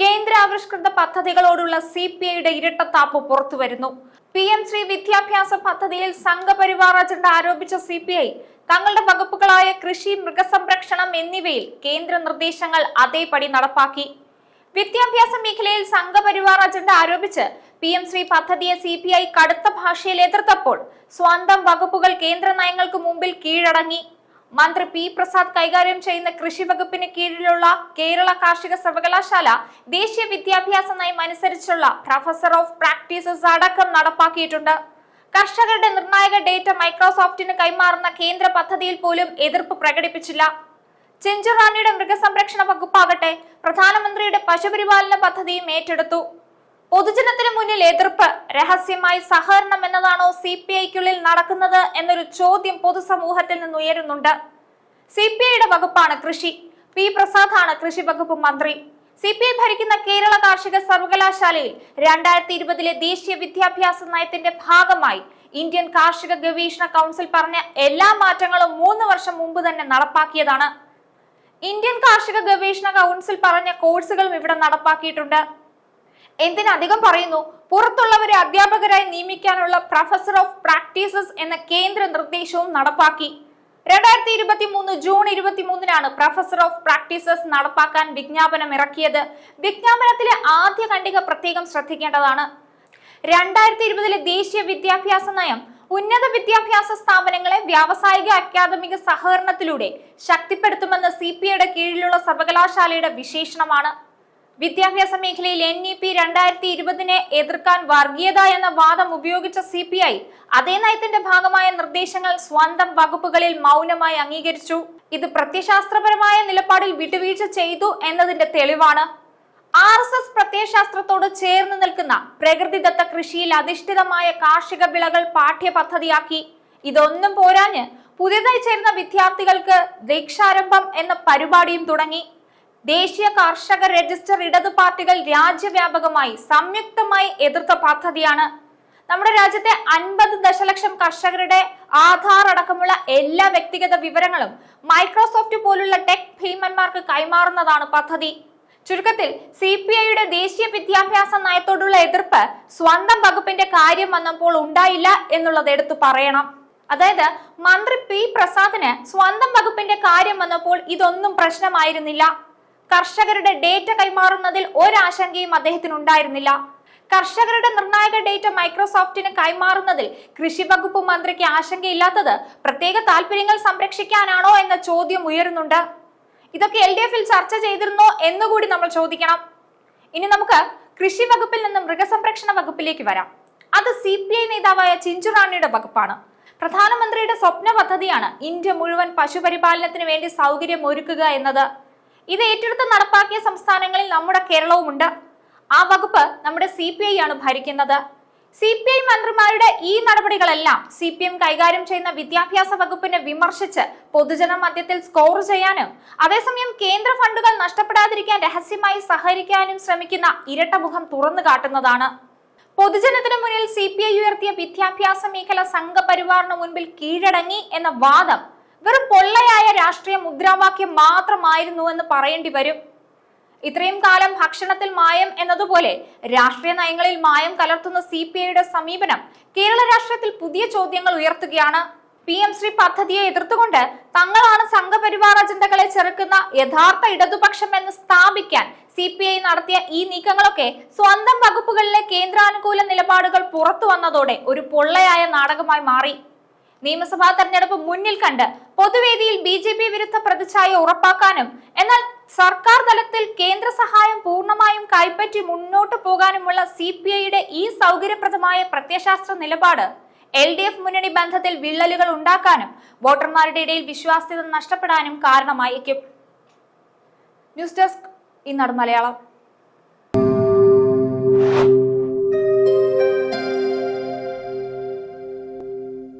കേന്ദ്രാവിഷ്കൃത പദ്ധതികളോടുള്ള C P ഐയുടെ ഇരട്ടത്താപ്പ് പുറത്തുവരുന്നു. P M Shri വിദ്യാഭ്യാസ പദ്ധതിയിൽ സംഘപരിവാർ അജണ്ട ആരോപിച്ച സി പി ഐ തങ്ങളുടെ വകുപ്പുകളായ കൃഷി മൃഗസംരക്ഷണം എന്നിവയിൽ കേന്ദ്ര നിർദ്ദേശങ്ങൾ അതേപടി നടപ്പാക്കി. വിദ്യാഭ്യാസ മേഖലയിൽ സംഘപരിവാർ അജണ്ട ആരോപിച്ച് പി എം ശ്രീ പദ്ധതിയെ സി പി ഐ കടുത്ത ഭാഷയിൽ എതിർത്തപ്പോൾ സ്വന്തം വകുപ്പുകൾ കേന്ദ്ര നയങ്ങൾക്ക് മുമ്പിൽ കീഴടങ്ങി. മന്ത്രി പി പ്രസാദ് കൈകാര്യം ചെയ്യുന്ന കൃഷി വകുപ്പിന് കീഴിലുള്ള കേരള കാർഷിക സർവകലാശാല ദേശീയ വിദ്യാഭ്യാസ നയം അനുസരിച്ചുള്ള പ്രൊഫസർ ഓഫ് പ്രാക്ടീസസ് അടക്കം നടപ്പാക്കിയിട്ടുണ്ട്. കർഷകരുടെ നിർണായക ഡേറ്റ മൈക്രോസോഫ്റ്റിന് കൈമാറുന്ന കേന്ദ്ര പദ്ധതിയിൽ പോലും എതിർപ്പ് പ്രകടിപ്പിച്ചില്ല. ചെഞ്ചുറാണിയുടെ മൃഗസംരക്ഷണ വകുപ്പാകട്ടെ പ്രധാനമന്ത്രിയുടെ പശുപരിപാലന പദ്ധതിയും ഏറ്റെടുത്തു. പൊതുജനത്തിന് മുന്നിൽ എതിർപ്പ് രഹസ്യമായി സഹകരണം എന്നതാണോ സി പി ഐക്കുള്ളിൽ നടക്കുന്നത് എന്നൊരു ചോദ്യം പൊതുസമൂഹത്തിൽ നിന്ന് ഉയരുന്നുണ്ട്. സി പി ഐയുടെ വകുപ്പാണ് കൃഷി. പി പ്രസാദാണ് കൃഷി വകുപ്പ് മന്ത്രി. സി പി ഐ ഭരിക്കുന്ന കേരള കാർഷിക സർവകലാശാലയിൽ രണ്ടായിരത്തി ഇരുപതിലെ ദേശീയ വിദ്യാഭ്യാസ നയത്തിന്റെ ഭാഗമായി ഇന്ത്യൻ കാർഷിക ഗവേഷണ കൗൺസിൽ പറഞ്ഞ എല്ലാ മാറ്റങ്ങളും മൂന്ന് വർഷം മുമ്പ് തന്നെ നടപ്പാക്കിയതാണ്. ഇന്ത്യൻ കാർഷിക ഗവേഷണ കൗൺസിൽ പറഞ്ഞ കോഴ്സുകളും ഇവിടെ നടപ്പാക്കിയിട്ടുണ്ട്. എന്തിനധികം പറയുന്നു? പുറത്തുള്ളവരെ അധ്യാപകരായി നിയമിക്കാനുള്ള പ്രൊഫസർ ഓഫ് പ്രാക്ടീസസ് എന്ന കേന്ദ്ര നിർദ്ദേശവും നടപ്പാക്കി. രണ്ടായിരത്തി ഇരുപത്തി മൂന്ന് ജൂൺ ഇരുപത്തി മൂന്നിനാണ് പ്രൊഫസർ ഓഫ് പ്രാക്ടീസസ് നടപ്പാക്കാൻ വിജ്ഞാപനം ഇറക്കിയത്. വിജ്ഞാപനത്തിലെ ആദ്യ കണ്ടിക പ്രത്യേകം ശ്രദ്ധിക്കേണ്ടതാണ്. രണ്ടായിരത്തി ഇരുപതിലെ ദേശീയ വിദ്യാഭ്യാസ നയം ഉന്നത വിദ്യാഭ്യാസ സ്ഥാപനങ്ങളെ വ്യാവസായിക അക്കാദമിക സഹകരണത്തിലൂടെ ശക്തിപ്പെടുത്തുമെന്ന് സി പി കീഴിലുള്ള സർവകലാശാലയുടെ വിശേഷണമാണ്. വിദ്യാഭ്യാസ മേഖലയിൽ എൻ ഇ പി രണ്ടായിരത്തി ഇരുപതിനെ എതിർക്കാൻ വർഗീയത എന്ന വാദം ഉപയോഗിച്ച സി പി ഐ അതേ നയത്തിന്റെ ഭാഗമായ നിർദ്ദേശങ്ങൾ സ്വന്തം വകുപ്പുകളിൽ മൗനമായി അംഗീകരിച്ചു. ഇത് പ്രത്യശാസ്ത്രപരമായ നിലപാടിൽ വിട്ടുവീഴ്ച ചെയ്തു എന്നതിന്റെ തെളിവാണ്. ആർ എസ് എസ് പ്രത്യയശാസ്ത്രത്തോട് ചേർന്ന് നിൽക്കുന്ന പ്രകൃതിദത്ത കൃഷിയിൽ അധിഷ്ഠിതമായ കാർഷിക വിളകൾ പാഠ്യപദ്ധതിയാക്കി. ഇതൊന്നും പോരാഞ്ഞ് പുതിയതായി ചേരുന്ന വിദ്യാർത്ഥികൾക്ക് ദീക്ഷാരംഭം എന്ന പരിപാടിയും തുടങ്ങി. ദേശീയ കർഷക രജിസ്റ്റർ ഇടതു പാർട്ടികൾ രാജ്യവ്യാപകമായി സംയുക്തമായി എതിർത്ത പദ്ധതിയാണ്. നമ്മുടെ രാജ്യത്തെ അൻപത് ദശലക്ഷം കർഷകരുടെ ആധാർ അടക്കമുള്ള എല്ലാ വ്യക്തിഗത വിവരങ്ങളും മൈക്രോസോഫ്റ്റ് പോലുള്ള ടെക് ഭീമന്മാർക്ക് കൈമാറുന്നതാണ് പദ്ധതി. ചുരുക്കത്തിൽ സി പി ഐയുടെ ദേശീയ വിദ്യാഭ്യാസ നയത്തോടുള്ള എതിർപ്പ് സ്വന്തം വകുപ്പിന്റെ കാര്യം വന്നപ്പോൾ ഉണ്ടായില്ല എന്നുള്ളത് എടുത്തു പറയണം. അതായത് മന്ത്രി പി പ്രസാദിന് സ്വന്തം വകുപ്പിന്റെ കാര്യം വന്നപ്പോൾ ഇതൊന്നും പ്രശ്നമായിരുന്നില്ല. കർഷകരുടെ ഡേറ്റ കൈമാറുന്നതിൽ ഒരാശങ്കയും അദ്ദേഹത്തിന് ഉണ്ടായിരുന്നില്ല കർഷകരുടെ നിർണായക ഡേറ്റ മൈക്രോസോഫ്റ്റിന് കൈമാറുന്നതിൽ കൃഷി വകുപ്പ് മന്ത്രിക്ക് ആശങ്കയില്ലാത്തത് പ്രത്യേക താല്പര്യങ്ങൾ സംരക്ഷിക്കാനാണോ എന്ന ചോദ്യം ഉയരുന്നുണ്ട്. ഇതൊക്കെ എൽ ഡി എഫിൽ ചർച്ച ചെയ്തിരുന്നോ എന്നുകൂടി നമ്മൾ ചോദിക്കണം. ഇനി നമുക്ക് കൃഷി വകുപ്പിൽ നിന്ന് മൃഗസംരക്ഷണ വകുപ്പിലേക്ക് വരാം. അത് സി പി ഐ നേതാവായ ചിഞ്ചുറാണിയുടെ വകുപ്പാണ്. പ്രധാനമന്ത്രിയുടെ സ്വപ്ന പദ്ധതിയാണ് ഇന്ത്യ മുഴുവൻ പശുപരിപാലനത്തിന് വേണ്ടി സൗകര്യം ഒരുക്കുക എന്നത്. ഇത് ഏറ്റെടുത്ത് നടപ്പാക്കിയ സംസ്ഥാനങ്ങളിൽ നമ്മുടെ കേരളവുമുണ്ട്. ആ വകുപ്പ് നമ്മുടെ സി പി ഐ ആണ് ഭരിക്കുന്നത്. സി പി ഐ മന്ത്രിമാരുടെ ഈ നടപടികളെല്ലാം സി പി എം കൈകാര്യം ചെയ്യുന്ന വിദ്യാഭ്യാസ വകുപ്പിനെ വിമർശിച്ച് പൊതുജന മധ്യത്തിൽ സ്കോർ ചെയ്യാനും അതേസമയം കേന്ദ്ര ഫണ്ടുകൾ നഷ്ടപ്പെടാതിരിക്കാൻ രഹസ്യമായി സഹകരിക്കാനും ശ്രമിക്കുന്ന ഇരട്ടമുഖം തുറന്നു കാട്ടുന്നതാണ്. പൊതുജനത്തിന് മുന്നിൽ സി പി ഐ ഉയർത്തിയ വിദ്യാഭ്യാസ മേഖല സംഘപരിവാറിന് മുൻപിൽ കീഴടങ്ങി എന്ന വാദം വെറും പൊള്ളയായ രാഷ്ട്രീയ മുദ്രാവാക്യം മാത്രമായിരുന്നു എന്ന് പറയേണ്ടി വരും. ഇത്രയും കാലം ഭക്ഷണത്തിൽ മായം എന്നതുപോലെ രാഷ്ട്രീയ നയങ്ങളിൽ മായം കലർത്തുന്ന സി പി ഐയുടെ സമീപനം കേരള രാഷ്ട്രീയത്തിൽ പുതിയ ചോദ്യങ്ങൾ ഉയർത്തുകയാണ്. പി എം ശ്രീ പദ്ധതിയെ എതിർത്തുകൊണ്ട് തങ്ങളാണ് സംഘപരിവാർ അജണ്ടകളെ ചെറുക്കുന്ന യഥാർത്ഥ ഇടതുപക്ഷം എന്ന് സ്ഥാപിക്കാൻ സി പി ഐ നടത്തിയ ഈ നീക്കങ്ങളൊക്കെ സ്വന്തം വകുപ്പുകളിലെ കേന്ദ്രാനുകൂല നിലപാടുകൾ പുറത്തു വന്നതോടെ ഒരു പൊള്ളയായ നാടകമായി മാറി. നിയമസഭാ തെരഞ്ഞെടുപ്പ് മുന്നിൽ കണ്ട് പൊതുവേദിയിൽ ബി ജെ പി വിരുദ്ധ പ്രതിച്ഛായ ഉറപ്പാക്കാനും എന്നാൽ സർക്കാർ തലത്തിൽ കേന്ദ്ര സഹായം പൂർണമായും കൈപ്പറ്റി മുന്നോട്ടു പോകാനുമുള്ള സി പി ഐയുടെ ഈ സൗകര്യപ്രദമായ പ്രത്യശാസ്ത്ര നിലപാട് എൽ ഡി എഫ് മുന്നണി ബന്ധത്തിൽ വിള്ളലുകൾ ഉണ്ടാക്കാനും വോട്ടർമാരുടെ ഇടയിൽ വിശ്വാസ്യത നഷ്ടപ്പെടാനും കാരണമായേക്കും. ന്യൂസ് ഡെസ്ക് ഇന്നാണ് മലയാളം.